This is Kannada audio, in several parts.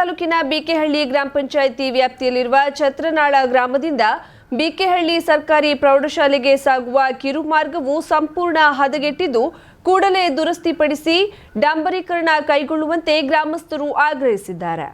ತಾಲೂಕಿನ ಬಿಕೆಹಳ್ಳಿ ಗ್ರಾಮ ಪಂಚಾಯಿತಿ ವ್ಯಾಪ್ತಿಯಲ್ಲಿರುವ ಛತ್ರನಾಳ ಗ್ರಾಮದಿಂದ ಬಿಕೆಹಳ್ಳಿ ಸರ್ಕಾರಿ ಪ್ರೌಢಶಾಲೆಗೆ ಸಾಗುವ ಕಿರು ಮಾರ್ಗವು ಸಂಪೂರ್ಣ ಹದಗೆಟ್ಟಿದ್ದು, ಕೂಡಲೇ ದುರಸ್ತಿಪಡಿಸಿ ಡಾಂಬರೀಕರಣ ಕೈಗೊಳ್ಳುವಂತೆ ಗ್ರಾಮಸ್ಥರು ಆಗ್ರಹಿಸಿದ್ದಾರೆ.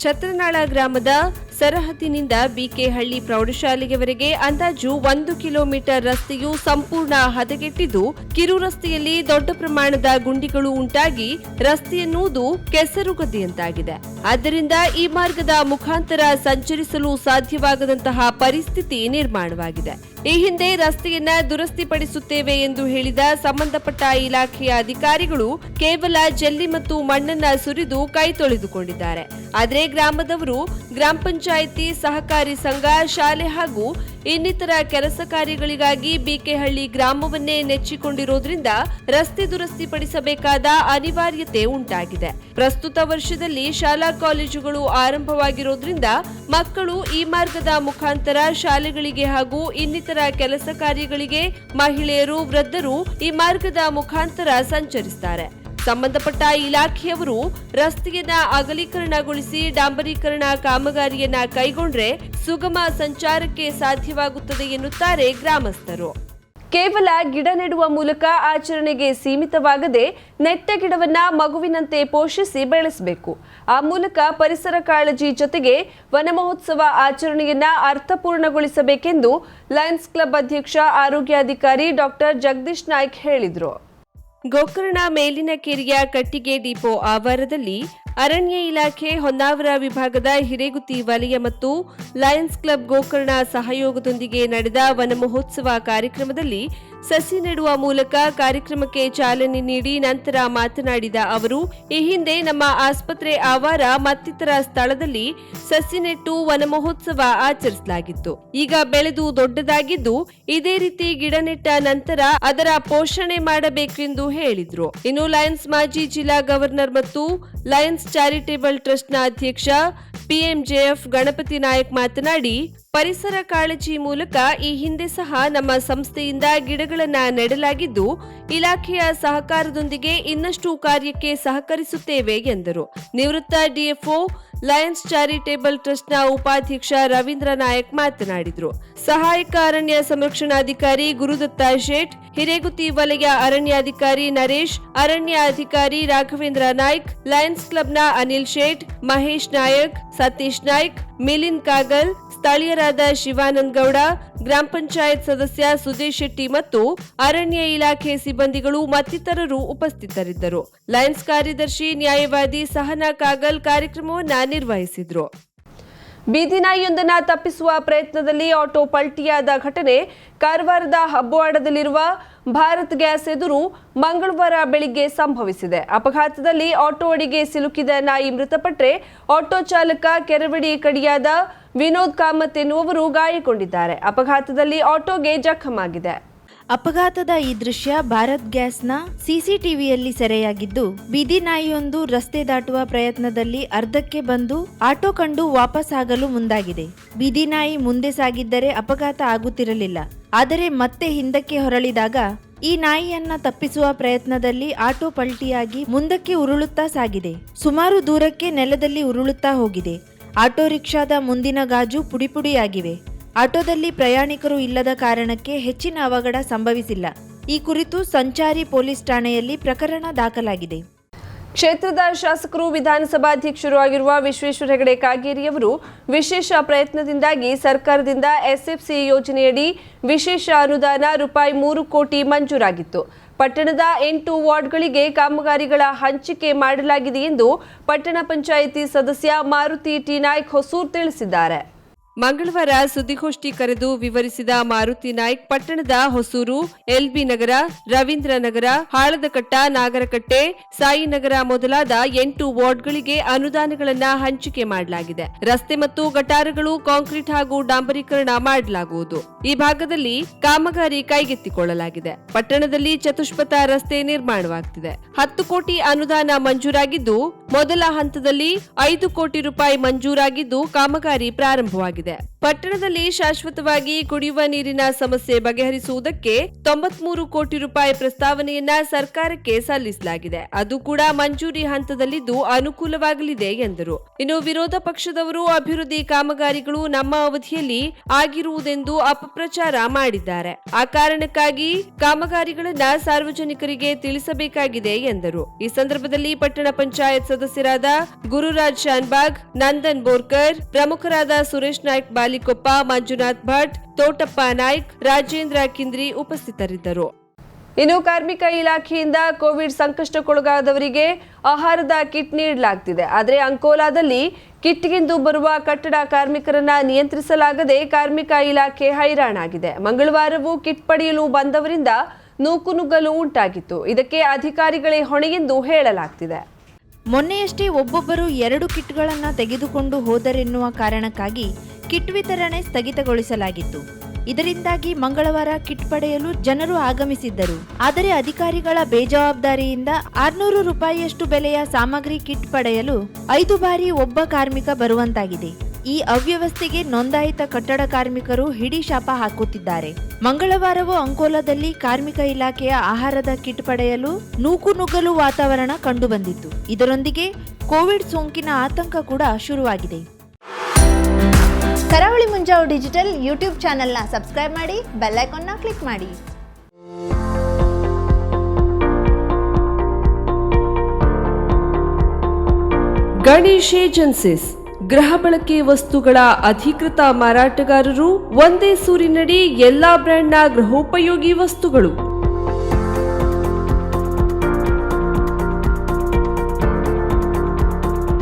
ಛತ್ರನಾಳ ಗ್ರಾಮದ ಸರಹದ್ದಿನಿಂದ ಬಿಕೆಹಳ್ಳಿ ಪ್ರೌಢಶಾಲೆಯವರೆಗೆ ಅಂದಾಜು ಒಂದು ಕಿಲೋಮೀಟರ್ ರಸ್ತೆಯು ಸಂಪೂರ್ಣ ಹದಗೆಟ್ಟಿದ್ದು, ಕಿರು ರಸ್ತೆಯಲ್ಲಿ ದೊಡ್ಡ ಪ್ರಮಾಣದ ಗುಂಡಿಗಳು ಉಂಟಾಗಿ ರಸ್ತೆಯನ್ನುವುದು ಕೆಸರುಗದ್ದೆಯಂತಾಗಿದೆ ಆದ್ದರಿಂದ ಈ ಮಾರ್ಗದ ಮುಖಾಂತರ ಸಂಚರಿಸಲು ಸಾಧ್ಯವಾಗದಂತಹ ಪರಿಸ್ಥಿತಿ ನಿರ್ಮಾಣವಾಗಿದೆ. ಈ ಹಿಂದೆ ರಸ್ತೆಯನ್ನ ದುರಸ್ತಿಪಡಿಸುತ್ತೇವೆ ಎಂದು ಹೇಳಿದ ಸಂಬಂಧಪಟ್ಟ ಇಲಾಖೆಯ ಅಧಿಕಾರಿಗಳು ಕೇವಲ ಜಲ್ಲಿ ಮತ್ತು ಮಣ್ಣನ್ನ ಸುರಿದು ಕೈ ತೊಳೆದುಕೊಂಡಿದ್ದಾರೆ. ಆದರೆ ಗ್ರಾಮದವರು ಗ್ರಾಮ ಪಂಚಾಯಿತಿ ಸಹಕಾರಿ ಸಂಘ, ಶಾಲೆ ಹಾಗೂ ಇನ್ನಿತರ ಕೆಲಸ ಕಾರ್ಯಗಳಿಗಾಗಿ ಬಿಕೆಹಳ್ಳಿ ಗ್ರಾಮವನ್ನೇ ನೆಚ್ಚಿಕೊಂಡಿರುವುದರಿಂದ ರಸ್ತೆ ದುರಸ್ತಿಪಡಿಸಬೇಕಾದ ಅನಿವಾರ್ಯತೆ ಉಂಟಾಗಿದೆ. ಪ್ರಸ್ತುತ ವರ್ಷದಲ್ಲಿ ಶಾಲಾ ಕಾಲೇಜುಗಳು ಆರಂಭವಾಗಿರುವುದರಿಂದ ಮಕ್ಕಳು ಈ ಮಾರ್ಗದ ಮುಖಾಂತರ ಶಾಲೆಗಳಿಗೆ ಹಾಗೂ ಇನ್ನಿತರ ಕೆಲಸ ಕಾರ್ಯಗಳಿಗೆ ಮಹಿಳೆಯರು, ವೃದ್ಧರು ಈ ಮಾರ್ಗದ ಮುಖಾಂತರ ಸಂಚರಿಸುತ್ತಾರೆ ಸಂಬಂಧಪಟ್ಟ ಇಲಾಖೆಯವರು ರಸ್ತೆಯನ್ನ ಅಗಲೀಕರಣಗೊಳಿಸಿ ಡಾಂಬರೀಕರಣ ಕಾಮಗಾರಿಯನ್ನ ಕೈಗೊಂಡ್ರೆ ಸುಗಮ ಸಂಚಾರಕ್ಕೆ ಸಾಧ್ಯವಾಗುತ್ತದೆ ಎನ್ನುತ್ತಾರೆ ಗ್ರಾಮಸ್ಥರು. ಕೇವಲ ಗಿಡ ನೆಡುವ ಮೂಲಕ ಆಚರಣೆಗೆ ಸೀಮಿತವಾಗದೆ ನೆಟ್ಟ ಗಿಡವನ್ನ ಮಗುವಿನಂತೆ ಪೋಷಿಸಿ ಬೆಳೆಸಬೇಕು. ಆ ಮೂಲಕ ಪರಿಸರ ಕಾಳಜಿ ಜೊತೆಗೆ ವನ ಮಹೋತ್ಸವ ಆಚರಣೆಯನ್ನ ಅರ್ಥಪೂರ್ಣಗೊಳಿಸಬೇಕೆಂದು ಲಯನ್ಸ್ ಕ್ಲಬ್ ಅಧ್ಯಕ್ಷ, ಆರೋಗ್ಯಾಧಿಕಾರಿ ಡಾಕ್ಟರ್ ಜಗದೀಶ್ ನಾಯ್ಕ್ ಹೇಳಿದರು. ಗೋಕರ್ಣ ಮೇಲಿನ ಕೆರೆಯ ಕಟ್ಟಿಗೆ ಡಿಪೋ ಆವರಣದಲ್ಲಿ ಅರಣ್ಯ ಇಲಾಖೆ ಹೊನ್ನಾವರ ವಿಭಾಗದ ಹಿರೇಗುತಿ ವಲಯ ಮತ್ತು ಲಯನ್ಸ್ ಕ್ಲಬ್ ಗೋಕರ್ಣ ಸಹಯೋಗದೊಂದಿಗೆ ನಡೆದ ವನ ಮಹೋತ್ಸವ ಕಾರ್ಯಕ್ರಮದಲ್ಲಿ ಸಸಿ ನೆಡುವ ಮೂಲಕ ಕಾರ್ಯಕ್ರಮಕ್ಕೆ ಚಾಲನೆ ನೀಡಿ ನಂತರ ಮಾತನಾಡಿದ ಅವರು, ಈ ಹಿಂದೆ ನಮ್ಮ ಆಸ್ಪತ್ರೆ ಆವಾರ ಮತ್ತಿತರ ಸ್ಥಳದಲ್ಲಿ ಸಸಿ ನೆಟ್ಟು ವನ ಮಹೋತ್ಸವ ಆಚರಿಸಲಾಗಿತ್ತು. ಈಗ ಬೆಳೆದು ದೊಡ್ಡದಾಗಿದ್ದು, ಇದೇ ರೀತಿ ಗಿಡ ನೆಟ್ಟ ನಂತರ ಅದರ ಪೋಷಣೆ ಮಾಡಬೇಕೆಂದು ಹೇಳಿದ್ರು. ಇನ್ನು ಲಯನ್ಸ್ ಮಾಜಿ ಜಿಲ್ಲಾ ಗವರ್ನರ್ ಮತ್ತು ಲಯನ್ಸ್ ಚಾರಿಟೇಬಲ್ ಟ್ರಸ್ಟ್ನ ಅಧ್ಯಕ್ಷ ಪಿಎಂಜೆಎಫ್ ಗಣಪತಿ ನಾಯಕ್ ಮಾತನಾಡಿ, ಪರಿಸರ ಕಾಳಜಿ ಮೂಲಕ ಈ ಹಿಂದೆ ಸಹ ನಮ್ಮ ಸಂಸ್ಥೆಯಿಂದ ಗಿಡಗಳನ್ನು ನೆಡಲಾಗಿದ್ದು, ಇಲಾಖೆಯ ಸಹಕಾರದೊಂದಿಗೆ ಇನ್ನಷ್ಟು ಕಾರ್ಯಕ್ಕೆ ಸಹಕರಿಸುತ್ತೇವೆ ಎಂದರು. ನಿವೃತ್ತ ಡಿಎಫ್ಒ ಲಯನ್ಸ್ ಚಾರಿಟೇಬಲ್ ಟ್ರಸ್ಟ್ನ ಉಪಾಧ್ಯಕ್ಷ ರವೀಂದ್ರ ನಾಯಕ್ ಮಾತನಾಡಿದರು. ಸಹಾಯಕ ಅರಣ್ಯ ಸಂರಕ್ಷಣಾಧಿಕಾರಿ ಗುರುದತ್ತ ಶೇಟ್, ಹಿರೇಗುತ್ತಿ ವಲಯ ಅರಣ್ಯಾಧಿಕಾರಿ ನರೇಶ್ ಅರಣ್ಯ ಅಧಿಕಾರಿ ರಾಘವೇಂದ್ರ ನಾಯ್ಕ್, ಲಯನ್ಸ್ ಕ್ಲಬ್ನ ಅನಿಲ್ ಶೇಟ್, ಮಹೇಶ್ ನಾಯಕ್, ಸತೀಶ್ ನಾಯ್ಕ್, ಮಿಲಿಂದ್ ಕಾಗಲ್ ಸ್ಥಳೀಯರಾದ ಶಿವಾನಂದ್ ಗೌಡ ಗ್ರಾಮ ಪಂಚಾಯತ್ ಸದಸ್ಯ ಸುದೇಶ್ ಶೆಟ್ಟಿ ಮತ್ತು ಅರಣ್ಯ ಇಲಾಖೆ ಸಿಬ್ಬಂದಿಗಳು ಮತ್ತಿತರರು ಉಪಸ್ಥಿತರಿದ್ದರು. ಲಯನ್ಸ್ ಕಾರ್ಯದರ್ಶಿ ನ್ಯಾಯವಾದಿ ಸಹನಾ ಕಾಗಲ್ ಕಾರ್ಯಕ್ರಮವನ್ನು ನಿರ್ವಹಿಸಿದ್ರು. ಬೀದಿ ನಾಯಿಯೊಂದನ್ನ ತಪ್ಪಿಸುವ ಪ್ರಯತ್ನದಲ್ಲಿ ಆಟೋ ಪಲ್ಟಿಯಾದ ಘಟನೆ ಕಾರವಾರದ ಹಬ್ಬವಾಡದಲ್ಲಿರುವ ಭಾರತ್ ಗ್ಯಾಸ್ ಎದುರು ಮಂಗಳವಾರ ಬೆಳಿಗ್ಗೆ ಸಂಭವಿಸಿದೆ. ಅಪಘಾತದಲ್ಲಿ ಆಟೋ ಅಡಿಗೆ ಸಿಲುಕಿದ ನಾಯಿ ಮೃತಪಟ್ಟರೆ ಆಟೋ ಚಾಲಕ ಕೆರವಡಿ ಕಡಿಯಾದ ವಿನೋದ್ ಕಾಮತ್ ಎನ್ನುವವರು ಗಾಯಗೊಂಡಿದ್ದಾರೆ. ಅಪಘಾತದಲ್ಲಿ ಆಟೋಗೆ ಜಖಮಾಗಿದೆ. ಅಪಘಾತದ ಈ ದೃಶ್ಯ ಭಾರತ್ ಗ್ಯಾಸ್ನ ಸಿಸಿಟಿವಿಯಲ್ಲಿ ಸೆರೆಯಾಗಿದ್ದು, ಬೀದಿ ನಾಯಿಯೊಂದು ರಸ್ತೆ ದಾಟುವ ಪ್ರಯತ್ನದಲ್ಲಿ ಅರ್ಧಕ್ಕೆ ಬಂದು ಆಟೋ ಕಂಡು ವಾಪಸ್ ಆಗಲು ಮುಂದಾಗಿದೆ. ಬೀದಿ ನಾಯಿ ಮುಂದೆ ಸಾಗಿದ್ದರೆ ಅಪಘಾತ ಆಗುತ್ತಿರಲಿಲ್ಲ. ಆದರೆ ಮತ್ತೆ ಹಿಂದಕ್ಕೆ ಹೊರಳಿದಾಗ, ಈ ನಾಯಿಯನ್ನ ತಪ್ಪಿಸುವ ಪ್ರಯತ್ನದಲ್ಲಿ ಆಟೋ ಪಲ್ಟಿಯಾಗಿ ಮುಂದಕ್ಕೆ ಉರುಳುತ್ತಾ ಸಾಗಿದೆ. ಸುಮಾರು ದೂರಕ್ಕೆ ನೆಲದಲ್ಲಿ ಉರುಳುತ್ತಾ ಹೋಗಿದೆ. ಆಟೋ ರಿಕ್ಷಾದ ಮುಂದಿನ ಗಾಜು ಪುಡಿಪುಡಿಯಾಗಿವೆ. ಆಟೋದಲ್ಲಿ ಪ್ರಯಾಣಿಕರು ಇಲ್ಲದ ಕಾರಣಕ್ಕೆ ಹೆಚ್ಚಿನ ಅವಘಡ ಸಂಭವಿಸಿಲ್ಲ. ಈ ಕುರಿತು ಸಂಚಾರಿ ಪೊಲೀಸ್ ಠಾಣೆಯಲ್ಲಿ ಪ್ರಕರಣ ದಾಖಲಾಗಿದೆ. ಕ್ಷೇತ್ರದ ಶಾಸಕರು ವಿಧಾನಸಭಾಧ್ಯಕ್ಷರು ಆಗಿರುವ ವಿಶ್ವೇಶ್ವರ ಹೆಗಡೆ ಕಾಗೇರಿಯವರು ವಿಶೇಷ ಪ್ರಯತ್ನದಿಂದಾಗಿ ಸರ್ಕಾರದಿಂದ ಎಸ್ಎಫ್ಸಿ ಯೋಜನೆಯಡಿ ವಿಶೇಷ ಅನುದಾನ ರೂಪಾಯಿ ಮೂರು ಕೋಟಿ ಮಂಜೂರಾಗಿತ್ತು. ಪಟ್ಟಣದ ಎಂಟು ವಾರ್ಡ್ಗಳಿಗೆ ಕಾಮಗಾರಿಗಳ ಹಂಚಿಕೆ ಮಾಡಲಾಗಿದೆ ಎಂದು ಪಟ್ಟಣ ಪಂಚಾಯಿತಿ ಸದಸ್ಯ ಮಾರುತಿ ಟಿ. ನಾಯ್ಕ್ ಹೊಸೂರ್ ತಿಳಿಸಿದ್ದಾರೆ. ಮಂಗಳವಾರ ಸುದ್ದಿಗೋಷ್ಠಿ ಕರೆದು ವಿವರಿಸಿದ ಮಾರುತಿ ನಾಯ್ಕ್, ಪಟ್ಟಣದ ಹೊಸೂರು, ಎಲ್ಬಿ ನಗರ, ರವೀಂದ್ರ ನಗರ, ಹಾಳದಕಟ್ಟ, ನಾಗರಕಟ್ಟೆ ಸಾಯಿನಗರ ಮೊದಲಾದ ಎಂಟು ವಾರ್ಡ್ಗಳಿಗೆ ಅನುದಾನಗಳನ್ನು ಹಂಚಿಕೆ ಮಾಡಲಾಗಿದೆ. ರಸ್ತೆ ಮತ್ತು ಗಟಾರಗಳು, ಕಾಂಕ್ರೀಟ್ ಹಾಗೂ ಡಾಂಬರೀಕರಣ ಮಾಡಲಾಗುವುದು. ಈ ಭಾಗದಲ್ಲಿ ಕಾಮಗಾರಿ ಕೈಗೆತ್ತಿಕೊಳ್ಳಲಾಗಿದೆ. ಪಟ್ಟಣದಲ್ಲಿ ಚತುಷ್ಪಥ ರಸ್ತೆ ನಿರ್ಮಾಣವಾಗುತ್ತಿದೆ ಹತ್ತು ಕೋಟಿ ಅನುದಾನ ಮಂಜೂರಾಗಿದ್ದು, ಮೊದಲ ಹಂತದಲ್ಲಿ ಐದು ಕೋಟಿ ರೂಪಾಯಿ ಮಂಜೂರಾಗಿದ್ದು ಕಾಮಗಾರಿ ಪ್ರಾರಂಭವಾಗಿದೆ. that ಪಟ್ಟಣದಲ್ಲಿ ಶಾಶ್ವತವಾಗಿ ಕುಡಿಯುವ ನೀರಿನ ಸಮಸ್ಯೆ ಬಗೆಹರಿಸುವುದಕ್ಕೆ ತೊಂಬತ್ಮೂರು ಕೋಟಿ ರೂಪಾಯಿ ಪ್ರಸ್ತಾವನೆಯನ್ನ ಸರ್ಕಾರಕ್ಕೆ ಸಲ್ಲಿಸಲಾಗಿದೆ. ಅದು ಕೂಡ ಮಂಜೂರಿ ಹಂತದಲ್ಲಿದ್ದು ಅನುಕೂಲವಾಗಲಿದೆ ಎಂದರು. ಇನ್ನು ವಿರೋಧ ಪಕ್ಷದವರು ಅಭಿವೃದ್ಧಿ ಕಾಮಗಾರಿಗಳು ನಮ್ಮ ಅವಧಿಯಲ್ಲಿ ಆಗಿರುವುದೆಂದು ಅಪಪ್ರಚಾರ ಮಾಡಿದ್ದಾರೆ. ಆ ಕಾರಣಕ್ಕಾಗಿ ಕಾಮಗಾರಿಗಳನ್ನ ಸಾರ್ವಜನಿಕರಿಗೆ ತಿಳಿಸಬೇಕಾಗಿದೆ ಎಂದರು. ಈ ಸಂದರ್ಭದಲ್ಲಿ ಪಟ್ಟಣ ಪಂಚಾಯತ್ ಸದಸ್ಯರಾದ ಗುರುರಾಜ್ ಶಾನ್ಬಾಗ್, ನಂದನ್ ಬೋರ್ಕರ್, ಪ್ರಮುಖರಾದ ಸುರೇಶ್ ನಾಯ್ಕ್ ಬಾಲಿಕೊಪ್ಪ ಮಂಜುನಾಥ್ ಭಟ್ ತೋಟಪ್ಪ ನಾಯ್ಕ್ ರಾಜೇಂದ್ರ ಕಿಂದ್ರಿ ಉಪಸ್ಥಿತರಿದ್ದರು. ಇನ್ನು ಕಾರ್ಮಿಕ ಇಲಾಖೆಯಿಂದ ಕೋವಿಡ್ ಸಂಕಷ್ಟಕ್ಕೊಳಗಾದವರಿಗೆ ಆಹಾರದ ಕಿಟ್ ನೀಡಲಾಗ್ತಿದೆ. ಆದರೆ ಅಂಕೋಲಾದಲ್ಲಿ ಕಿಟ್ಗಿಂದು ಬರುವ ಕಟ್ಟಡ ಕಾರ್ಮಿಕರನ್ನ ನಿಯಂತ್ರಿಸಲಾಗದೆ ಕಾರ್ಮಿಕ ಇಲಾಖೆ ಹೈರಾಣಾಗಿದೆ. ಮಂಗಳವಾರವೂ ಕಿಟ್ ಪಡೆಯಲು ಬಂದವರಿಂದ ನೂಕುನುಗ್ಗಲು ಉಂಟಾಗಿತ್ತು. ಇದಕ್ಕೆ ಅಧಿಕಾರಿಗಳೇ ಹೊಣೆಯೆಂದು ಹೇಳಲಾಗ್ತಿದೆ. ಮೊನ್ನೆಯಷ್ಟೇ ಒಬ್ಬೊಬ್ಬರು ಎರಡು ಕಿಟ್ಗಳನ್ನು ತೆಗೆದುಕೊಂಡು ಹೋದರೆನ್ನುವ ಕಾರಣಕ್ಕಾಗಿ ಕಿಟ್ ವಿತರಣೆ ಸ್ಥಗಿತಗೊಳಿಸಲಾಗಿತ್ತು. ಇದರಿಂದಾಗಿ ಮಂಗಳವಾರ ಕಿಟ್ ಪಡೆಯಲು ಜನರು ಆಗಮಿಸಿದ್ದರು. ಆದರೆ ಅಧಿಕಾರಿಗಳ ಬೇಜವಾಬ್ದಾರಿಯಿಂದ ಆರ್ನೂರು ರೂಪಾಯಿಯಷ್ಟು ಬೆಲೆಯ ಸಾಮಗ್ರಿ ಕಿಟ್ ಪಡೆಯಲು ಐದು ಬಾರಿ ಒಬ್ಬ ಕಾರ್ಮಿಕ ಬರುವಂತಾಗಿದೆ. ಈ ಅವ್ಯವಸ್ಥೆಗೆ ನೋಂದಾಯಿತ ಕಟ್ಟಡ ಕಾರ್ಮಿಕರು ಹಿಡಿ ಶಾಪ ಹಾಕುತ್ತಿದ್ದಾರೆ. ಮಂಗಳವಾರವೂ ಅಂಕೋಲಾದಲ್ಲಿ ಕಾರ್ಮಿಕ ಇಲಾಖೆಯ ಆಹಾರದ ಕಿಟ್ ಪಡೆಯಲು ನೂಕುನುಗ್ಗಲು ವಾತಾವರಣ ಕಂಡುಬಂದಿತ್ತು. ಇದರೊಂದಿಗೆ ಕೋವಿಡ್ ಸೋಂಕಿನ ಆತಂಕ ಕೂಡ ಶುರುವಾಗಿದೆ. ಕರಾವಳಿ ಮುಂಜಾವು ಡಿಜಿಟಲ್ ಯೂಟ್ಯೂಬ್ ಚಾನೆಲ್ನ ಸಬ್ಸ್ಕ್ರೈಬ್ ಮಾಡಿ ಬೆಲ್ ಐಕಾನ್ನ ಕ್ಲಿಕ್ ಮಾಡಿ. ಗಣೇಶ್ ಏಜೆನ್ಸಿಸ್, ಗೃಹ ಬಳಕೆ ವಸ್ತುಗಳ ಅಧಿಕೃತ ಮಾರಾಟಗಾರರು, ಒಂದೇ ಸೂರಿನಡಿ ಎಲ್ಲಾ ಬ್ರ್ಯಾಂಡ್ನ ಗೃಹೋಪಯೋಗಿ ವಸ್ತುಗಳು.